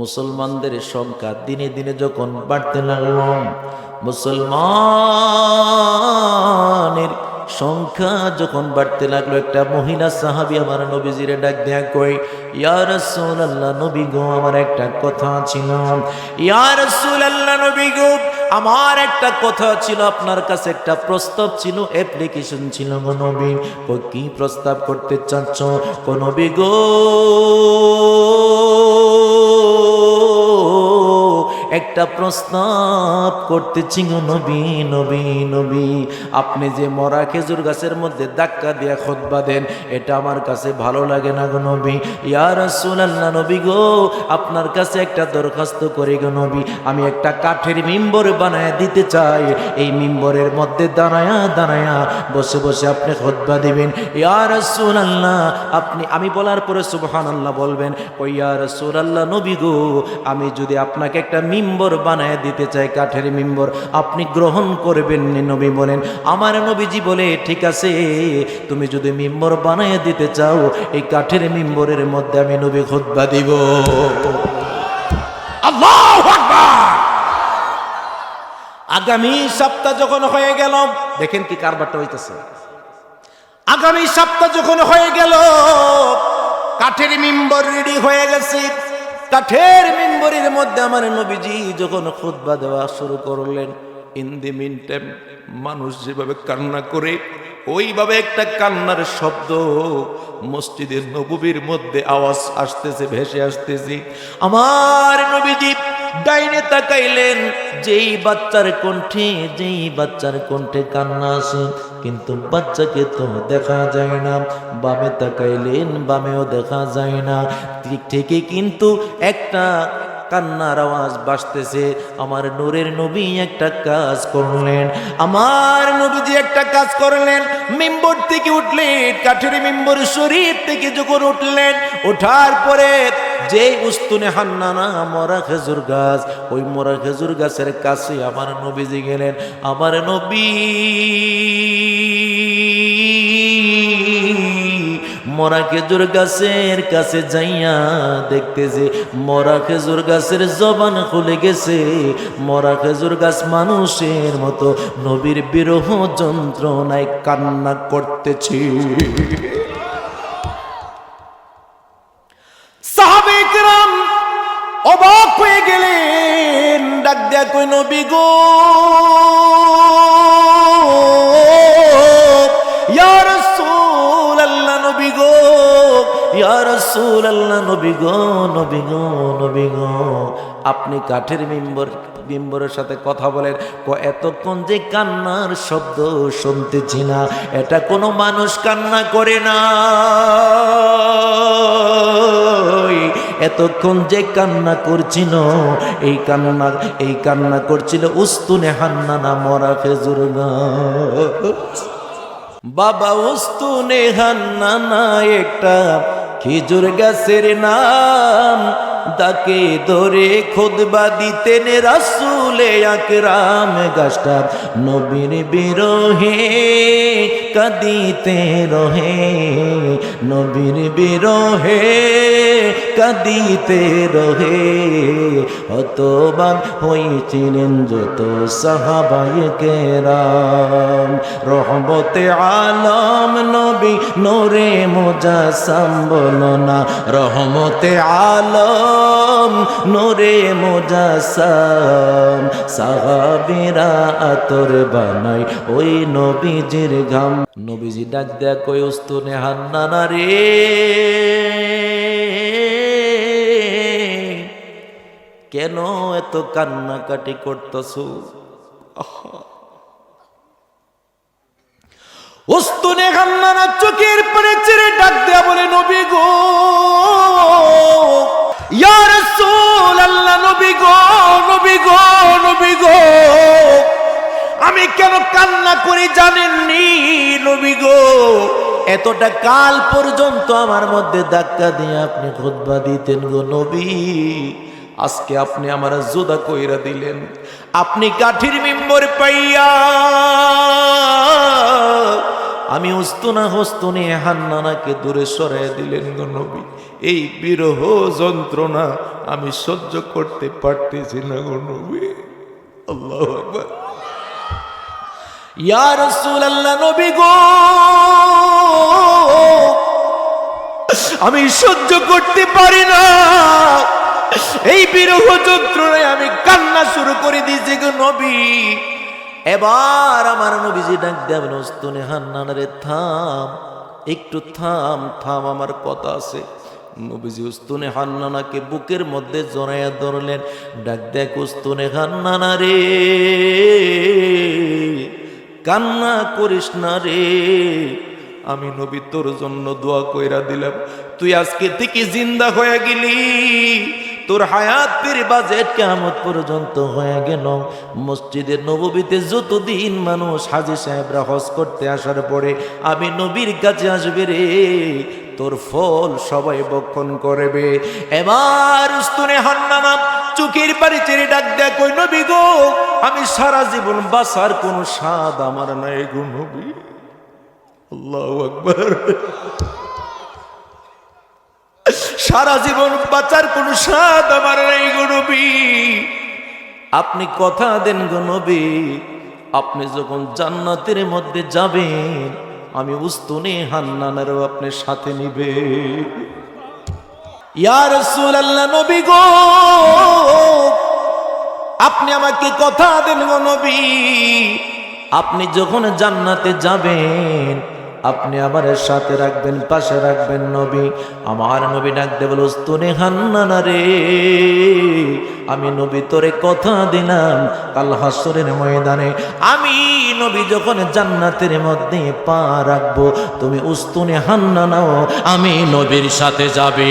মুসলমানদের সংখ্যা দিনে দিনে যখন বাড়তে লাগল, মুসলমানের সংখ্যা যখন বাড়তে লাগল, একটা মহিলা সাহাবি আমার নবীজিরে ডাক দেয়া কই ইয়া রাসূলুল্লাহ, নবী গো, আমার একটা কথা ছিল। ইয়া রাসূলুল্লাহ, নবী গো, আমার একটা কথা ছিল, আপনার কাছে একটা প্রস্তাব ছিল অ্যাপ্লিকেশন ছিল গো নবী। কি প্রস্তাব করতে চাচ্ছ গো নবী গো? একটা প্রস্তাব করতেছি গো নবী নবী নবী। আপনি যে মরা খেজুর গাছের মধ্যে ধাক্কা দিয়ে খোদবা দেন, এটা আমার কাছে ভালো লাগে না গো নবী। ইয়া রাসূলুল্লাহ নবী গো, আপনার কাছে একটা দরখাস্ত করি গো নবী। আমি একটা কাঠের মিম্বর বানায় দিতে চাই। এই মিম্বরের মধ্যে দাঁড়ায়া দাঁড়ায়া বসে বসে আপনি খোদবা দিবেন। ইয়া রাসূলুল্লাহ, আপনি, আমি বলার পরে সুবহান আল্লাহ বলবেন ও ইয়া রাসূলুল্লাহ নবী গো, আমি যদি আপনাকে একটা মিম্বর বানায় দিতে চাই কাঠের মিম্বর। আপনি গ্রহণ করবেন নি, নবী বলেন। আমার নবীজি বলে, ঠিক আছে, তুমি যদি মিম্বর বানায় দিতে চাও, এই কাঠের মিম্বরের মধ্যে আমি নবী খুতবা দিব। আগামী সপ্তাহ যখন হয়ে গেল, দেখেন কি কারবারটা হইতেছে। আগামী সপ্তাহ যখন হয়ে গেল, কাঠের মিম্বর রেডি হয়ে গেছে। কাঠের মিম্বরের মধ্যে আমার নবীজি যখন খুতবা দেওয়া শুরু করলেন ইন দি মিন মানুষ যেভাবে কান্না করে, ওইভাবে একটা কান্নার শব্দ মসজিদের নবীর মধ্যে আওয়াজ আসতেছে, ভেসে আসতেছে। আমার নবীজি ডাইনে তাকাইলেন, যেই বাচ্চার কণ্ঠে, যেই বাচ্চার কণ্ঠে কান্না আসে কিন্তু বাচ্চাকে তো দেখা যায় না। বামে তাকাইলেন, বামেও দেখা যায় না। ঠিক ঠিকই কিন্তু একটা কান্নার আওয়াজ বাসতেছে আমার নূরের নবী একটা কাজ করলেন। আমার নবীজি একটা কাজ করলেন। মেম্বর থেকে উঠলেন, কাঠের মেম্বর শরীর থেকে যখন উঠলেন, ওঠার পরে যে উস্তুনে হান্নানা মরা খেজুর গাছ, ওই মরা খেজুর গাছের কাছে আমার নবীজি গেলেন, আমার নবী, মরা খেজুর গাছের কাছে যাইয়া দেখতেছে মরা খেজুর গাছের জবান খুলে গেছে, মরা খেজুর গাছ মানুষের মতো, নবীর বিরহ যন্ত্রণায় কান্না করতেছে। ডাক দেয়া কই নবী গো। রাসূলুল্লাহ নবী গো। রাসূলুল্লাহ নবী গো নবী গো নবী গো। আপনি কাঠের মেম্বর, মেম্বরের সাথে কথা বলেন। এতক্ষণ যে কান্নার শব্দ শুনতেছি না। এটা কোনো মানুষ কান্না করে না। এতক্ষণ যে কান্না করছিল, এই কান্না এই কান্না করছিল উস্তুনে হান্না না মরা খেজুর বাবা উস্তুনে হান্না না একটা খেজুর গাছের নাম, তাকে ধরে খুদবা দিতেন রাসুলে আকরাম। গাছটা নবীর বিরোহে কাঁদিতে রহে, নবীর বিরোহে কাঁদিতে রহে। হতবাক হয়েছিলেন যত সাহাবাই কেরাম। রহমতে আলম নবী নোরে মোজা বলনা রহমতে আলম নোরে মোজা সাহাবিরা আতর বানাই ওই নবীজির ঘাম। নবীজি ডাক দেয়া কই উস্তুনে হান্নানা রে কেন এত কান্নাকাটি করতেছ? উস্তুনে হান্নানা চোখের পরে চিরে ডাক দেয়া বলে, নবী গো, ইয়া রাসূলুল্লাহ, নবী গো নবী গো নবী গো, আমি কেন কান্না করি জানেননি, নবী গো? এতটা কাল পর্যন্ত আমার মধ্যে ধাক্কা দিয়ে আপনি খুতবা দিতেন গো নবী। আজকে আপনি আমার জোদা কইরা দিলেন। আপনি কাঠির মেম্বর পাইয়া আমি উস্তুনা হস্তুনে হান্নানাকে দূরে সরাই দিলেন গো নবী। এই বিরহ যন্ত্রণা আমি সহ্য করতে পারতেছি না গো নবী। আল্লাহ ইয়া রাসূলুল্লাহ নবী গো, আমি সহ্য করতে পারি না। বিরহ যন্ত্রণায় আমি কান্না শুরু করে দিয়েছি গো নবী। এবার আমার নবীজি ডাক দেবেন উস্তুনে হান্নান রে থাম, একটু থাম থাম, আমার কথা আছে। নবীজি উস্তুনে হান্নানাকে বুকের মধ্যে জড়াইয়া ধরলেন। ডাক দেখ উস্তুনে হান্নানা রে কান্না করিস না রে। আমি নবী তোর জন্য দোয়া কইরা দিলাম। তুই আজকে থেকে জিন্দা হয়ে গেলি। তোর হায়াতের বাজেট কেমন পর্যন্ত হয়ে গেল। মসজিদের নবীতে যতদিন মানুষ হাজি সাহেবরা হজ করতে আসার পরে আমি নবীর কাছে আসবে রে, তোর ফল সবাই বক্ষণ করবে। এবার উস্তুনে হান্নানা চোখের পারি চেরে ডাক দেয়, কই নবী গো, আমি সারা জীবন বাসার কোনো স্বাদ আমার নাই গো নবী। আল্লাহ আকবার। সারা জীবন বাঁচার কোন স্বাদ আমার নেই গো নবী। আপনি কথা দেন গো নবী। আপনি যখন জান্নাতের মধ্যে যাবেন, আমি উস্তুনে হান্নানারও আপনি সাথে নিবে ইয়া রাসূলুল্লাহ নবী গো, আপনি আমাকে কথা দেন গো আপনি যখন জান্নাতে যাবেন আপনি আমার সাথে রাখবেন, পাশে রাখবেন নবী। আমার নবী ডাক দেবল উস্তুনে হান্নানা রে, আমি নবী তোরে কথা দিলাম কাল হাসরের ময়দানে। আমি নবী যখন জান্নাতের মধ্যে পা রাখব, তুমি উস্তুনে হান্না নাও আমি নবীর সাথে যাবে।